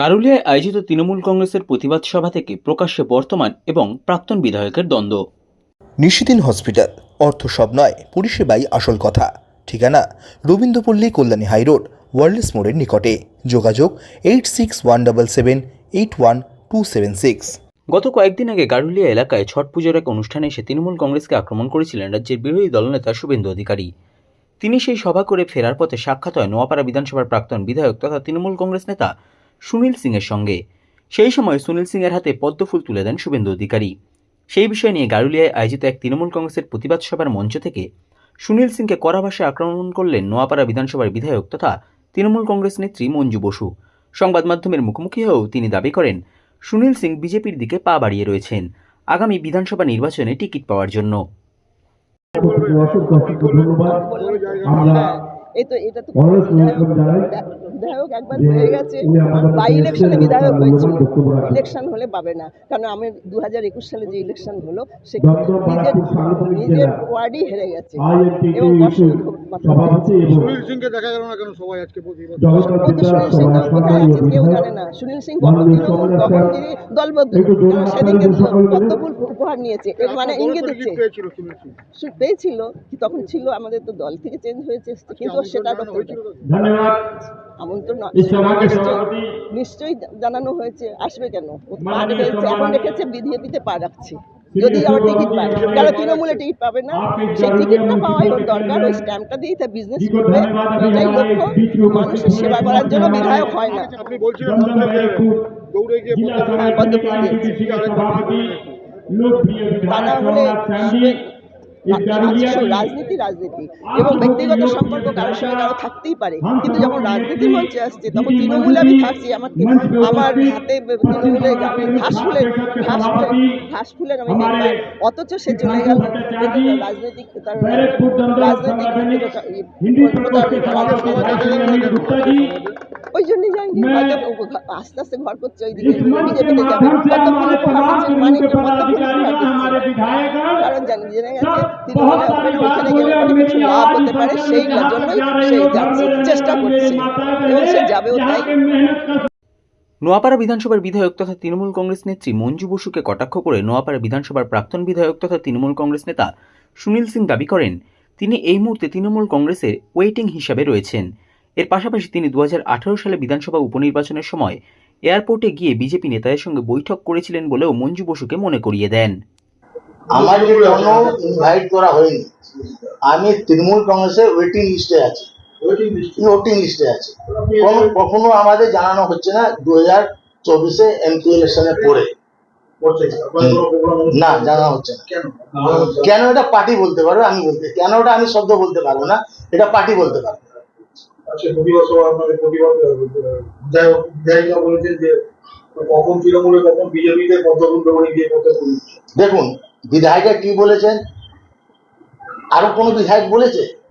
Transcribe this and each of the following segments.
গারুলিয়ায় আয়োজিত তৃণমূল কংগ্রেসের প্রতিবাদ সভা থেকে প্রকাশ্যে বর্তমান এবং প্রাক্তন বিধায়কের দ্বন্দ্ব। নিশিদিন হসপিটাল অর্থ সব নয় পরিষেবাই আসল কথা। ঠিকানা রবীন্দ্রপল্লী কল্যাণী হাইরোড ওয়ার্ল্ডস মোড়ের নিকটে। যোগাযোগ eight six one double seven eight one two seven six. গত কয়েকদিন আগে গারুলিয়া এলাকায় ছট পুজোর এক অনুষ্ঠানে এসে তৃণমূল কংগ্রেসকে আক্রমণ করেছিলেন রাজ্যের বিরোধী দলনেতা শুভেন্দু অধিকারী। তিনি সেই সভা করে ফেরার পথে সাক্ষাৎ হয় নোয়াপাড়া বিধানসভার প্রাক্তন বিধায়ক তথা তৃণমূল কংগ্রেস নেতা সুনীল সিংয়ের সঙ্গে। সেই সময় সুনীল সিংয়ের হাতে পদ্মফুল তুলে দেন শুভেন্দু অধিকারী। সেই বিষয় নিয়ে গারুলিয়ায় আয়োজিত এক তৃণমূল কংগ্রেসের প্রতিবাদ সভার মঞ্চ থেকে সুনীল সিংকে কড়া ভাষায় আক্রমণ করলেন নোয়াপাড়া বিধানসভার বিধায়ক তথা তৃণমূল কংগ্রেস নেত্রী মঞ্জু বসু। সংবাদ মাধ্যমের মুখোমুখি হয়েও তিনি দাবি করেন, সুনীল সিং বিজেপির দিকে পা বাড়িয়ে রয়েছেন। আগামী বিধানসভা নির্বাচনে টিকিট পাওয়ার জন্য। এই তো এটা তো বিধায়ক একবার হয়ে গেছে। বাই ইলেকশনে বিধায়ক হয়েছিল হলে পাবে না। কারণ আমি দু হাজার একুশ সালে যে ইলেকশন হলো সে নিজের নিজের ওয়ার্ডই হেরে গেছে। এবং সুনীল সিংকে দেখা গেল না কেন সবাই আজকে কেউ জানে না। সুনীল সিং কখন কখন তিনি দলবদ্ধ। পদ্মফুল উপহার নিয়েছে। এর মানে ইঙ্গিত দিচ্ছে পেয়েছিল তখন ছিল আমাদের তো দল থেকে চেঞ্জ হয়েছে। কিন্তু সেটা জানানো ধন্যবাদ। আমন্ত্রণ নিশ্চয়ই- জানানো হয়েছে। আসবে কেন? ও তো পা রেখেছে এখন রেখেছে বিজেপিতে পা রাখছে। যদি আবার টিকিট পায় কারণ তৃণমূলে টিকিট পাবে না? সেই টিকিটটা পাওয়াই ওর দরকার। ওই স্ট্যাম্পটা দিয়ে তার বিজনেস করবে। এটাই লক্ষ্য। মানুষের সেবা করার জন্য বিধায়ক হয় না। আপনি বলছিলেন দৌড়ে গিয়ে পদ্মফুল দিয়েছে। তা না হলে রাজনীতি রাজনীতি। এবং ব্যক্তিগত সম্পর্ক কারোর সঙ্গে কারও থাকতেই পারে। কিন্তু যখন রাজনীতির মঞ্চে আসছে তখন তৃণমূলে আমি থাকছি আমার আমার হাতে তৃণমূলে আমি ঘাস ফুলের ঘাস ফুলের ঘাস ফুলের আমি মেম্বার অথচ সে চলে গেল। রাজনৈতিক তার রাজনৈতিক ওই জন্যই যাইনি আস্তে আস্তে ঘর করছে ওই দিকে সেই চেষ্টা করছে। যাবেও তাই। নোয়াপাড়া বিধানসভার বিধায়ক তথা তৃণমূল কংগ্রেস নেত্রী মঞ্জু বসুকে কটাক্ষ করে নোয়াপাড়া বিধানসভার প্রাক্তন বিধায়ক তথা তৃণমূল কংগ্রেস নেতা সুনীল সিং দাবি করেন তিনি এই মুহূর্তে তৃণমূল কংগ্রেসের ওয়েটিং হিসাবে রয়েছেন। এর পাশাপাশি তিনি দু হাজার আঠারো সালে বিধানসভা উপনির্বাচনের সময় এয়ারপোর্টে গিয়ে বিজেপি নেতাদের সঙ্গে বৈঠক করেছিলেন বলেও মঞ্জু বসুকে মনে করিয়ে দেন। আমাকে কোনো ইনভাইট করা হয়নি। আমি তৃণমূল কংগ্রেসের ওয়েটিং লিস্টে আছি। ওয়েটিং লিস্টে আছে। কোনো কখনো আমাদের জানানো হচ্ছে না দু হাজার চব্বিশে এমপি ইলেকশনের পরে। না জানানো হচ্ছে না। কেন এটা পার্টি বলতে পারবে আমি বলতে কেন ওটা আমি শব্দ বলতে পারব না? এটা পার্টি বলতে পারবে। আজকে প্রতিবাদ সভা আপনাদের প্রতিবাদ বিধায়ক বলেছেন যে কখন তৃণমূলে কখন বিজেপিতে পদ্মফুল দৌড়ে গিয়ে পদ্মফুল দেখুন বিধায়িকা কি বলেছেন? আরও কোনো বিধায়ক বলেছে?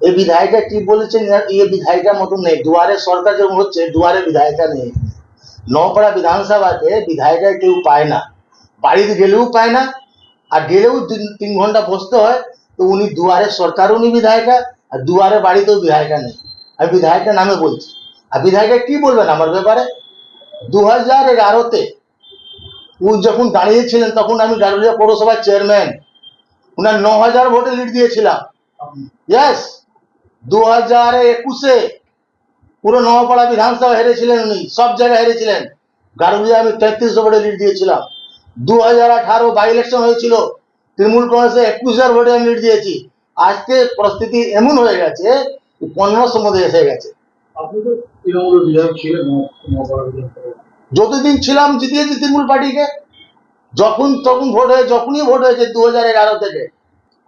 এই বিধায়িকা কি বলেছেন? ये বিধায়িকা মতন নেই। দুয়ারে সরকার যেমন হচ্ছে দুয়ারে বিধায়িকা নেই। নপাড়া বিধানসভাতে বিধায়িকা কেউ পায় না। বাড়িতে গেলেও পায় না। আর গেলেও তিন- তিন ঘণ্টা বসতে হয়। তো উনি দুয়ারে সরকার উনি বিধায়িকা। আর দুয়ারে বাড়িতেও বিধায়িকা নেই। আমি বিধায়িকা নামে বলছি। আর বিধায়িকা কি বলবেন আমার ব্যাপারে? দু হাজার এগারোতে উনি যখন দাঁড়িয়েছিলেন তখন আমি গারুলিয়া পৌরসভার চেয়ারম্যান। উনার ন হাজার ভোটে লিড দিয়েছিলাম। ইয়েস দু হাজার একুশে পুরো নওয়াপাড়া বিধানসভা হেরেছিলেন উনি, সব জায়গায় হেরেছিলেন। গারুলিয়া আমি তেত্রিশ ভোটে লিড দিয়েছিলাম। দু হাজার আঠারো বাই ইলেকশন হয়েছিল। তৃণমূল কংগ্রেসে একুশ হাজার ভোটে আমি লিড দিয়েছি। আজকে পরিস্থিতি এমন হয়ে গেছে পনেরোশো মধ্যে এসে গেছে। যতদিন ছিলাম জিতিয়েছি তৃণমূল পার্টিকে। যখন তখন ভোট হয়ে যখনই ভোট হয়েছে দু হাজার এগারো থেকে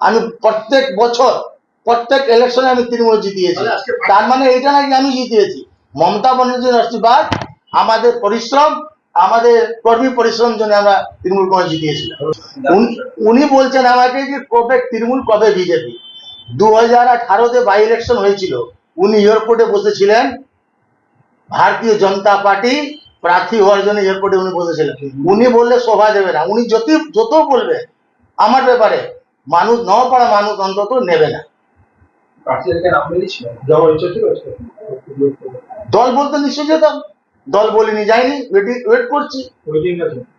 আমি প্রত্যেক বছর প্রত্যেক ইলেকশনে আমি তৃণমূল জিতিয়েছি। তার মানে এটা নাকি আমি জিতিয়েছি। মমতা ব্যানার্জির আশীর্বাদ আমাদের পরিশ্রম আমাদের কর্মী পরিশ্রম জন্য আমরা তৃণমূল কংগ্রেস জিতিয়েছিলাম। উনি- বলছেন আমাকে যে কবে তৃণমূল কবে বিজেপি। দু হাজার আঠারোতে বাই ইলেকশন হয়েছিল। উনি এয়ারপোর্টে বসেছিলেন। ভারতীয় জনতা পার্টি প্রার্থী হওয়ার জন্য এয়ারপোর্টে উনি বসেছিলেন। উনি বললে শোভা দেবে না। উনি যত যত বলবে আমার ব্যাপারে মানুষ নপাড়া মানুষ অন্তত নেবে না। দল বলতে নিশ্চয় যেতাম দল বলিনি যাইনি ওয়েটিং ওয়েট করছি।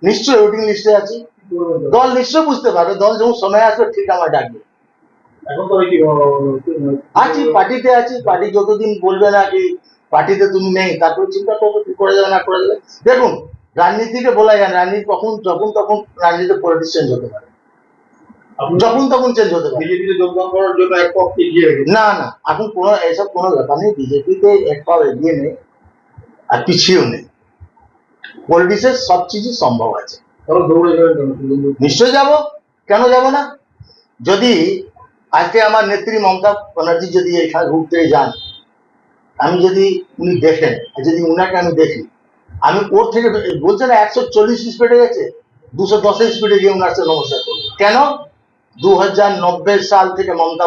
নিশ্চয়ই ওয়েটিং লিস্টে আছি? দল নিশ্চয়ই বুঝতে পারবে দল যখন সময় আসবে ঠিক আমার ডাকবে। আছি পার্টিতে আছি পার্টি যতদিন বলবে না কি পার্টিতে তুমি নেই তারপর চিন্তা করব কি করে যাবে না করে যাবে। দেখুন রাজনীতিকে বলা যায় রাজনীতি কখন যখন তখন রাজনীতিতে পলিটিক্স চেঞ্জ হতে পারে। যখন তখন চেঞ্জ হতে পারে। বিজেপিতে যোগদান করার জন্য এক পথ এগিয়ে না না এখন কোনো এসব কোনো ব্যাপার নেই বিজেপিতে এক পাও এগিয়ে নেই। আর পিছিয়েও নেই। পলিটিক্সের সব কিছুই সম্ভব আছে। নিশ্চয় যাব। কেন যাব না? যদি আজকে আমার নেত্রী মমতা ব্যানার্জি যদি এখানে ঘুরতে যান আমি যদি উনি দেখেন যদি উনাকে আমি দেখি আমি ওর থেকে বলছে না একশো চল্লিশ স্পিডে গেছে দুশো দশের স্পিডে গিয়ে উনার সাথে নমস্কার করব। কেন? দু হাজার নব্বই সাল থেকে মমতা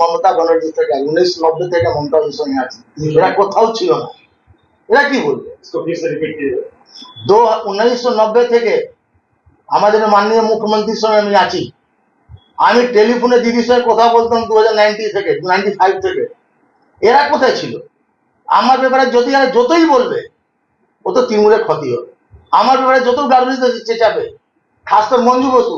মমতা ব্যানার্জি থেকে উনিশ নব্বই থেকে মমতা ব্যানার্জির সঙ্গে আছে এরা কোথাও ছিল না। এরা কি বলবে? দু, উনিশশো নব্বই থেকে আমাদের মাননীয় মুখ্যমন্ত্রীর সঙ্গে আমি আছি। আমি টেলিফোনে দিদির সঙ্গে কথা বলতাম দু থেকে নাইনটি ফাইভ থেকে। এরা কোথায় ছিল? আমার ব্যাপারে যদি এরা যতই বলবে, ও তো তৃণমূলের ক্ষতি হবে। আমার ব্যাপারে যত গার্বিতা চেঁচাবে খাস করে মঞ্জু বসু,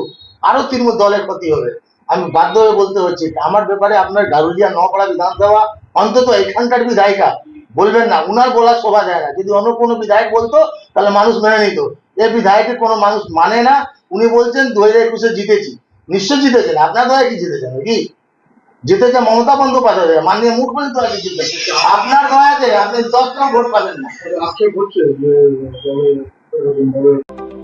আরও তৃণমূল দলের ক্ষতি হবে। আমি বাধ্য হয়ে বলতে হচ্ছে, আমার ব্যাপারে আপনার গারুলিয়া নকড়া বিধানসভা অন্তত এখানকার বিধায়িকা বলবেন না, উনার বলা শোভা যায় না। যদি অন্য কোনো বিধায়ক বলতো, তাহলে মানুষ মেনে নিত। এ বিধায়কের কোনো মানুষ মানে না। উনি বলছেন দু হাজার একুশে জিতেছি। নিশ্চয় জিতেছেন। আপনার দয়া কি জিতেছেন কি জিতেছে মমতা বন্দ্যোপাধ্যায়। মাননীয় মুখ্যমন্ত্রী কি জিতেছে আপনার দয়াতে আপনি দশটা ভোট পাবেন না।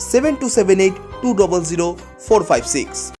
7278 200456.